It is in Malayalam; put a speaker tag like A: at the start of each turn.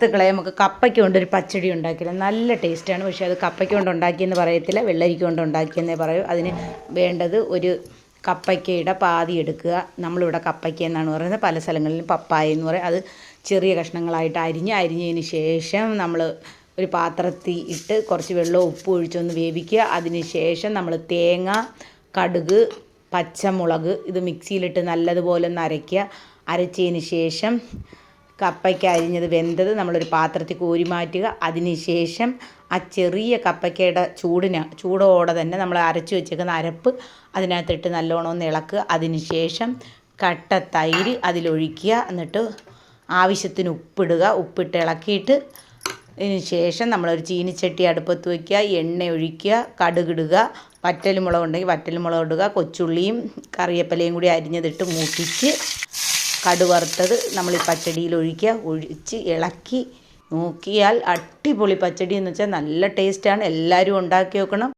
A: സുഹൃത്തുക്കളെ നമുക്ക് കപ്പയ്ക്ക് കൊണ്ടൊരു പച്ചടി ഉണ്ടാക്കില്ല നല്ല ടേസ്റ്റാണ്. പക്ഷേ അത് കപ്പയ്ക്ക് കൊണ്ട് ഉണ്ടാക്കിയെന്ന് പറയത്തില്ല. വെള്ളരിക്ക കൊണ്ട് ഉണ്ടാക്കിയെന്നേ പറയൂ. അതിന് വേണ്ടത് ഒരു കപ്പയ്ക്കയുടെ പാതി എടുക്കുക. നമ്മളിവിടെ കപ്പയ്ക്ക എന്നാണ് പറയുന്നത്. പല സ്ഥലങ്ങളിലും പപ്പായ എന്ന് പറയും. അത് ചെറിയ കഷ്ണങ്ങളായിട്ട് അരിഞ്ഞ് അരിഞ്ഞതിന് ശേഷം നമ്മൾ ഒരു പാത്രത്തിൽ ഇട്ട് കുറച്ച് വെള്ളവും ഉപ്പും ഒഴിച്ചൊന്ന് വേവിക്കുക. അതിന് ശേഷം നമ്മൾ തേങ്ങ കടുക് പച്ചമുളക് ഇത് മിക്സിയിലിട്ട് നല്ലതുപോലെ ഒന്ന് അരയ്ക്കുക. അരച്ചതിന് ശേഷം കപ്പയ്ക്ക അരിഞ്ഞത് വെന്തത് നമ്മളൊരു പാത്രത്തിൽ കോരി മാറ്റുക. അതിന് ശേഷം ആ ചെറിയ കപ്പയ്ക്കയുടെ ചൂടിന് ചൂടോടെ തന്നെ നമ്മൾ അരച്ച് വെച്ചേക്കുന്ന അരപ്പ് അതിനകത്തിട്ട് നല്ലോണം ഒന്ന് ഇളക്കുക. അതിന് ശേഷം കട്ട തൈര് അതിലൊഴിക്കുക. എന്നിട്ട് ആവശ്യത്തിന് ഉപ്പിടുക. ഉപ്പിട്ട് ഇളക്കിയിട്ട് ഇതിന് ശേഷം നമ്മളൊരു ചീനിച്ചട്ടി അടുപ്പത്ത് വയ്ക്കുക എണ്ണ ഒഴിക്കുക. കടുകിടുക വറ്റൽമുളക് ഉണ്ടെങ്കിൽ വറ്റൽമുളക് ഇടുക. കൊച്ചുള്ളിയും കറിവേപ്പിലയും കൂടി അരിഞ്ഞതിട്ട് മൂപ്പിച്ച് കടുവറുത്തത് നമ്മൾ ഈ പച്ചടിയിൽ ഒഴിക്കുക. ഒഴിച്ച് ഇളക്കി നോക്കിയാൽ അടിപൊളി പച്ചടി എന്ന് വെച്ചാൽ നല്ല ടേസ്റ്റാണ് എല്ലാവരും ഉണ്ടാക്കി നോക്കണം.